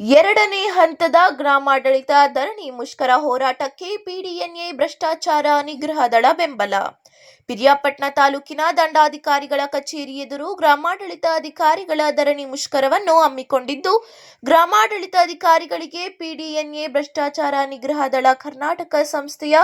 ಎರಡನೇ ಹಂತದ ಗ್ರಾಮಾಡಳಿತ ಧರಣಿ ಮುಷ್ಕರ ಹೋರಾಟಕ್ಕೆ ಪಿಡಿಎನ್ಎ ಭ್ರಷ್ಟಾಚಾರ ನಿಗ್ರಹ ದಳ ಬೆಂಬಲ. ಪಿರಿಯಾಪಟ್ಟಣ ತಾಲೂಕಿನ ದಂಡಾಧಿಕಾರಿಗಳ ಕಚೇರಿ ಎದುರು ಗ್ರಾಮಾಡಳಿತ ಅಧಿಕಾರಿಗಳ ಧರಣಿ ಮುಷ್ಕರವನ್ನು ಹಮ್ಮಿಕೊಂಡಿದ್ದು, ಗ್ರಾಮಾಡಳಿತಾಧಿಕಾರಿಗಳಿಗೆ ಪಿಡಿಎನ್ಎ ಭ್ರಷ್ಟಾಚಾರ ನಿಗ್ರಹ ದಳ ಕರ್ನಾಟಕ ಸಂಸ್ಥೆಯ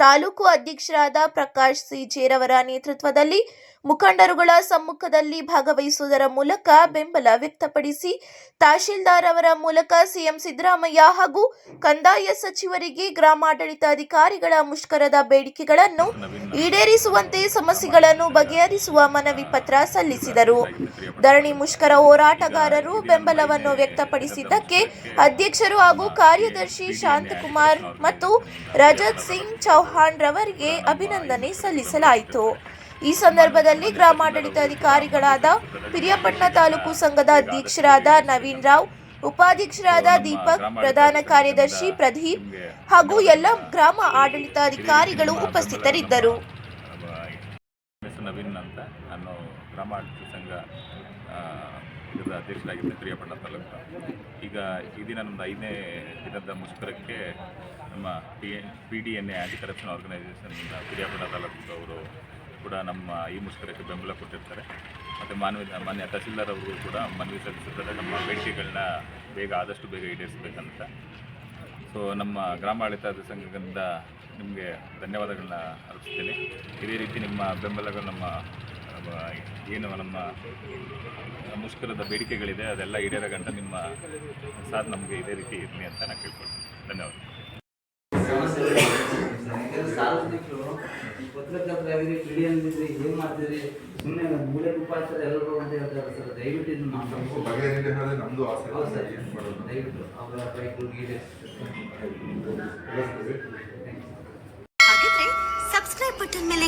ತಾಲೂಕು ಅಧ್ಯಕ್ಷರಾದ ಪ್ರಕಾಶ್ ಸಿ ಜೇರವರ ನೇತೃತ್ವದಲ್ಲಿ ಮುಖಂಡರುಗಳ ಸಮ್ಮುಖದಲ್ಲಿ ಭಾಗವಹಿಸುವುದರ ಮೂಲಕ ಬೆಂಬಲ ವ್ಯಕ್ತಪಡಿಸಿ, ತಹಶೀಲ್ದಾರ್ ಅವರ ಮೂಲಕ ಸಿಎಂ ಸಿದ್ದರಾಮಯ್ಯ ಹಾಗೂ ಕಂದಾಯ ಸಚಿವರಿಗೆ ಗ್ರಾಮಾಡಳಿತಾಧಿಕಾರಿಗಳ ಮುಷ್ಕರದ ಬೇಡಿಕೆಗಳನ್ನು ಈಡೇರಿಸುವಂತೆ ಸಮಸ್ಯೆಗಳನ್ನು ಬಗೆಹರಿಸುವ ಮನವಿ ಪತ್ರ ಸಲ್ಲಿಸಿದರು. ಧರಣಿ ಮುಷ್ಕರ ಹೋರಾಟಗಾರರು ಬೆಂಬಲವನ್ನು ವ್ಯಕ್ತಪಡಿಸಿದ್ದಕ್ಕೆ ಅಧ್ಯಕ್ಷರು ಹಾಗೂ ಕಾರ್ಯದರ್ಶಿ ಶಾಂತಕುಮಾರ್ ಮತ್ತು ರಜತ್ ಸಿಂಗ್ ಚೌಹಾಣ್ ರವರಿಗೆ ಅಭಿನಂದನೆ ಸಲ್ಲಿಸಲಾಯಿತು. ಈ ಸಂದರ್ಭದಲ್ಲಿ ಗ್ರಾಮಾಡಳಿತಾಧಿಕಾರಿಗಳಾದ ಪಿರಿಯಪಟ್ಟಣ ತಾಲೂಕು ಸಂಘದ ಅಧ್ಯಕ್ಷರಾದ ನವೀನ್ ರಾವ್, ಉಪಾಧ್ಯಕ್ಷರಾದ ದೀಪಕ್, ಪ್ರಧಾನ ಕಾರ್ಯದರ್ಶಿ ಪ್ರದೀಪ್ ಹಾಗೂ ಎಲ್ಲ ಗ್ರಾಮ ಆಡಳಿತಾಧಿಕಾರಿಗಳು ಉಪಸ್ಥಿತರಿದ್ದರು ಹೆಸರು ನವೀನ್ ಅಂತ ನಾನು ಗ್ರಾಮ ಸಂಘ ಇದರ ಅಧ್ಯಕ್ಷರಾಗಿದ್ದೆ ಪ್ರಿಯಪಟ್ಟಣ ತಾಲೂಕು. ಈಗ ಈ ದಿನ ನಮ್ಮದು ಐದನೇ ದಿನದ ಮುಷ್ಕರಕ್ಕೆ ನಮ್ಮ P P D N A anti corruption organisation taluk ಅವರು ಕೂಡ ನಮ್ಮ ಈ ಮುಷ್ಕರಕ್ಕೆ ಬೆಂಬಲ ಕೊಟ್ಟಿರ್ತಾರೆ. ಮತ್ತು ಮಾನ್ಯ ಮಾನ್ಯ ತಹಸೀಲ್ದಾರ್ ಅವರು ಕೂಡ ಮನವಿ ಸಲ್ಲಿಸುತ್ತಾರೆ. ನಮ್ಮ ಬೇಡಿಕೆಗಳನ್ನ ಬೇಗ ಆದಷ್ಟು ಬೇಗ ಈಡೇರಿಸಬೇಕಂತ. ಸೊ ನಮ್ಮ ಗ್ರಾಮ ಆಡಳಿತ ಸಂಘದಿಂದ ನಿಮಗೆ ಧನ್ಯವಾದಗಳನ್ನ ಅರ್ಪಿಸ್ತೀನಿ. ಇದೇ ರೀತಿ ನಿಮ್ಮ ಬೆಂಬಲಗಳು ನಮ್ಮ ಏನು ನಮ್ಮ ಮುಷ್ಕರದ ಬೇಡಿಕೆಗಳಿದೆ, ಅದೆಲ್ಲ ಈಡೇರ ಗಂಟ ನಿಮ್ಮ ಸಾರ್ ನಮಗೆ ಇದೇ ರೀತಿ ಇರಲಿ ಅಂತ ನಾನು ಕೇಳ್ಕೊಳ್ತೀನಿ. ಧನ್ಯವಾದ. ಸಾರ್ವಜನಿಕರು ಪಿಡಿಯನ್ನಿದ್ರಿ ಏನು ಮಾಡ್ತೀರಿ? ಸುಮ್ಮನೆ ಮೂಲೆ ಉಪಾಚಾರ ಎಲ್ಲರೂ ದಯವಿಟ್ಟು ಅವರ ಸಬ್ಸ್ಕ್ರೈಬ್ ಬಟನ್ ಮೇಲೆ